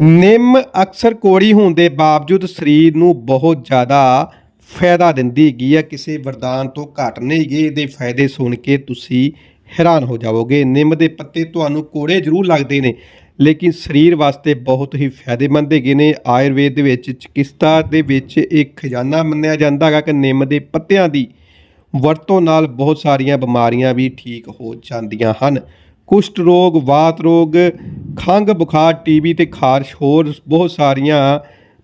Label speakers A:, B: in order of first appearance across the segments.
A: ਨਿੰਮ ਅਕਸਰ ਕੋੜੀ ਹੋਣ ਦੇ ਬਾਵਜੂਦ ਸਰੀਰ ਨੂੰ ਬਹੁਤ ਜ਼ਿਆਦਾ ਫਾਇਦਾ ਦਿੰਦੀ ਹੈਗੀ ਆ, ਕਿਸੇ ਵਰਦਾਨ ਤੋਂ ਘੱਟ ਨਹੀਂ ਗੇ ਇਹਦੇ ਫਾਇਦੇ ਸੁਣ ਕੇ ਤੁਸੀਂ ਹੈਰਾਨ ਹੋ ਜਾਵੋਗੇ। ਨਿੰਮ ਦੇ ਪੱਤੇ ਤੁਹਾਨੂੰ ਕੋੜੇ ਜ਼ਰੂਰ ਲੱਗਦੇ ਨੇ, ਲੇਕਿਨ ਸਰੀਰ ਵਾਸਤੇ ਬਹੁਤ ਹੀ ਫਾਇਦੇਮੰਦ ਹੈਗੇ ਨੇ। ਆਯੁਰਵੇਦ ਦੇ ਵਿੱਚ ਚਿਕਿਤਸਾ ਦੇ ਵਿੱਚ ਇੱਕ ਖਜ਼ਾਨਾ ਮੰਨਿਆ ਜਾਂਦਾ ਹੈਗਾ ਕਿ ਨਿੰਮ ਦੇ ਪੱਤਿਆਂ ਦੀ ਵਰਤੋਂ ਨਾਲ ਬਹੁਤ ਸਾਰੀਆਂ ਬਿਮਾਰੀਆਂ ਵੀ ਠੀਕ ਹੋ ਜਾਂਦੀਆਂ ਹਨ। ਕੁਸ਼ਟ ਰੋਗ, ਵਾਤ ਰੋਗ, ਖੰਘ ਬੁਖਾਰ, ਟੀਬੀ ਤੇ ਖਾਰਸ਼, ਹੋਰ ਬਹੁਤ ਸਾਰੀਆਂ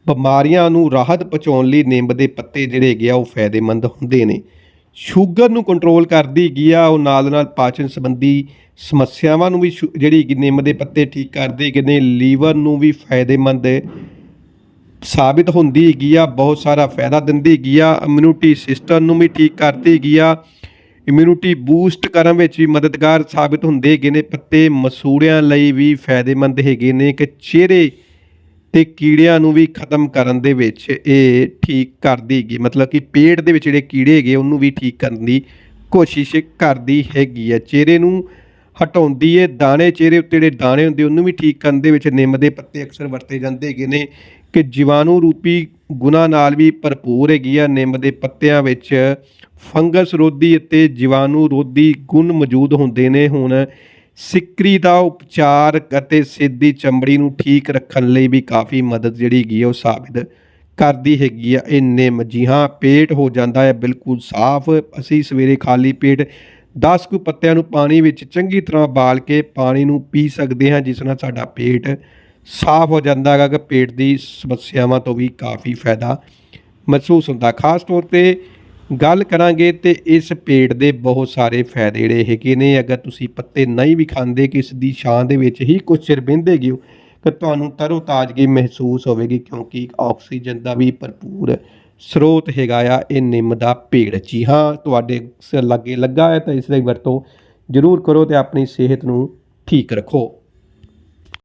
A: ਬਿਮਾਰੀਆਂ ਨੂੰ ਰਾਹਤ ਪਹੁੰਚਾਉਣ ਲਈ ਨਿੰਮ ਦੇ ਪੱਤੇ ਜਿਹੜੇ ਹੈਗੇ ਆ, ਉਹ ਫਾਇਦੇਮੰਦ ਹੁੰਦੇ ਨੇ। ਸ਼ੂਗਰ ਨੂੰ ਕੰਟਰੋਲ ਕਰਦੀ ਹੈਗੀ ਆ, ਉਹ ਨਾਲ ਨਾਲ ਪਾਚਨ ਸੰਬੰਧੀ ਸਮੱਸਿਆਵਾਂ ਨੂੰ ਵੀ ਸ਼ੂ- ਜਿਹੜੀ ਹੈਗੀ ਨਿੰਮ ਦੇ ਪੱਤੇ ਠੀਕ ਕਰਦੇ ਹੈਗੇ ਨੇ, ਲੀਵਰ ਨੂੰ ਵੀ ਫਾਇਦੇਮੰਦ ਸਾਬਿਤ ਹੁੰਦੀ ਹੈਗੀ ਆ, ਬਹੁਤ ਸਾਰਾ ਫਾਇਦਾ ਦਿੰਦੀ ਹੈਗੀ ਆ ਇਮਿਊਨਿਟੀ ਸਿਸਟਮ ਨੂੰ ਵੀ ਠੀਕ ਕਰਦੀ ਹੈਗੀ ਆ। ਇਮਿਊਨਿਟੀ ਬੂਸਟ ਕਰਨ ਵਿੱਚ ਵੀ ਮਦਦਗਾਰ ਸਾਬਿਤ ਹੁੰਦੇ ਹੈਗੇ ਨੇ, ਪੱਤੇ ਮਸੂੜਿਆਂ ਲਈ ਵੀ ਫਾਇਦੇਮੰਦ ਹੈਗੇ ਨੇ, ਕਿ ਚਿਹਰੇ ਤੇ ਕੀੜਿਆਂ ਨੂੰ ਵੀ ਖਤਮ ਕਰਨ ਦੇ ਵਿੱਚ ਇਹ ਠੀਕ ਕਰਦੀ ਹੈਗੀ। ਮਤਲਬ ਕਿ ਪੇਟ ਦੇ ਵਿੱਚ ਜਿਹੜੇ ਕੀੜੇ ਹੈਗੇ, ਉਹਨੂੰ ਵੀ ਠੀਕ ਕਰਨ ਦੀ ਕੋਸ਼ਿਸ਼ ਕਰਦੀ ਹੈਗੀ ਹੈ। ਚਿਹਰੇ ਨੂੰ ਹਟਾਉਂਦੀ ਹੈ, ਦਾਣੇ, ਚਿਹਰੇ ਉੱਤੇ ਜਿਹੜੇ ਦਾਣੇ ਹੁੰਦੇ, ਉਹਨੂੰ ਵੀ ਠੀਕ ਕਰਨ ਦੇ ਵਿੱਚ ਨਿੰਮ ਦੇ ਪੱਤੇ ਅਕਸਰ ਵਰਤੇ ਜਾਂਦੇ ਹੈਗੇ ਨੇ। ਕਿ ਜੀਵਾਣੂ ਰੂਪੀ ਗੁਣਾ ਨਾਲ ਵੀ ਭਰਪੂਰ ਹੈਗੀ ਆ, ਨਿੰਮ ਦੇ ਪੱਤਿਆਂ ਵਿੱਚ ਫੰਗਸ ਰੋਧੀ ਅਤੇ ਜੀਵਾਣੂ ਰੋਧੀ ਗੁਣ ਮੌਜੂਦ ਹੁੰਦੇ ਨੇ। ਹੁਣ ਸਿੱਕਰੀ ਦਾ ਉਪਚਾਰ ਅਤੇ ਸਿੱਧੀ ਚਮੜੀ ਨੂੰ ਠੀਕ ਰੱਖਣ ਲਈ ਵੀ ਕਾਫੀ ਮਦਦ ਜਿਹੜੀ ਹੈਗੀ ਆ, ਉਹ ਸਾਬਿਤ ਕਰਦੀ ਹੈਗੀ ਆ ਇਹ ਨਿੰਮ। ਜੀ ਹਾਂ, ਪੇਟ ਹੋ ਜਾਂਦਾ ਹੈ, ਬਿਲਕੁਲ ਸਾਫ਼। ਅਸੀਂ ਸਵੇਰੇ ਖਾਲੀ ਪੇਟ 10 ਕੁ ਪੱਤਿਆਂ ਨੂੰ ਪਾਣੀ ਵਿੱਚ ਚੰਗੀ ਤਰ੍ਹਾਂ ਬਾਲ ਕੇ ਪਾਣੀ ਨੂੰ ਪੀ ਸਕਦੇ ਹਾਂ, ਜਿਸ ਨਾਲ ਸਾਡਾ ਪੇਟ ਸਾਫ਼ ਹੋ ਜਾਂਦਾ ਹੈਗਾ ਕਿ ਪੇਟ ਦੀ ਸਮੱਸਿਆਵਾਂ ਤੋਂ ਵੀ ਕਾਫੀ ਫਾਇਦਾ ਮਹਿਸੂਸ ਹੁੰਦਾ। ਖਾਸ ਤੌਰ ਤੇ ਗੱਲ ਕਰਾਂਗੇ ਤੇ ਇਸ ਪੇਟ ਦੇ ਬਹੁਤ ਸਾਰੇ ਫਾਇਦੇ ਜਿਹੜੇ ਹੈਗੇ ਨੇ। ਅਗਰ ਤੁਸੀਂ ਪੱਤੇ ਨਹੀਂ ਵੀ ਖਾਂਦੇ, ਕਿ ਇਸ ਦੀ ਛਾਂ ਦੇ ਵਿੱਚ ਹੀ ਕੁਝ ਚਿਰ ਬਹਿੰਦੇ ਗਿਓ, ਤਾਂ ਤੁਹਾਨੂੰ ਤਰੋ ਤਾਜ਼ਗੀ ਮਹਿਸੂਸ ਹੋਵੇਗੀ ਕਿਉਂਕਿ ਆਕਸੀਜਨ ਦਾ ਵੀ ਭਰਪੂਰ ਸਰੋਤ ਹੈਗਾ ਆ ਇਹ ਨਿੰਮ ਦਾ ਪੇੜ। ਜੀ ਹਾਂ, ਤੁਹਾਡੇ ਲਾਗੇ ਲੱਗਾ ਹੈ ਤਾਂ ਇਸ ਦੀ ਵਰਤੋਂ ਜ਼ਰੂਰ ਕਰੋ ਤੇ ਆਪਣੀ ਸਿਹਤ ਨੂੰ ਠੀਕ ਰੱਖੋ।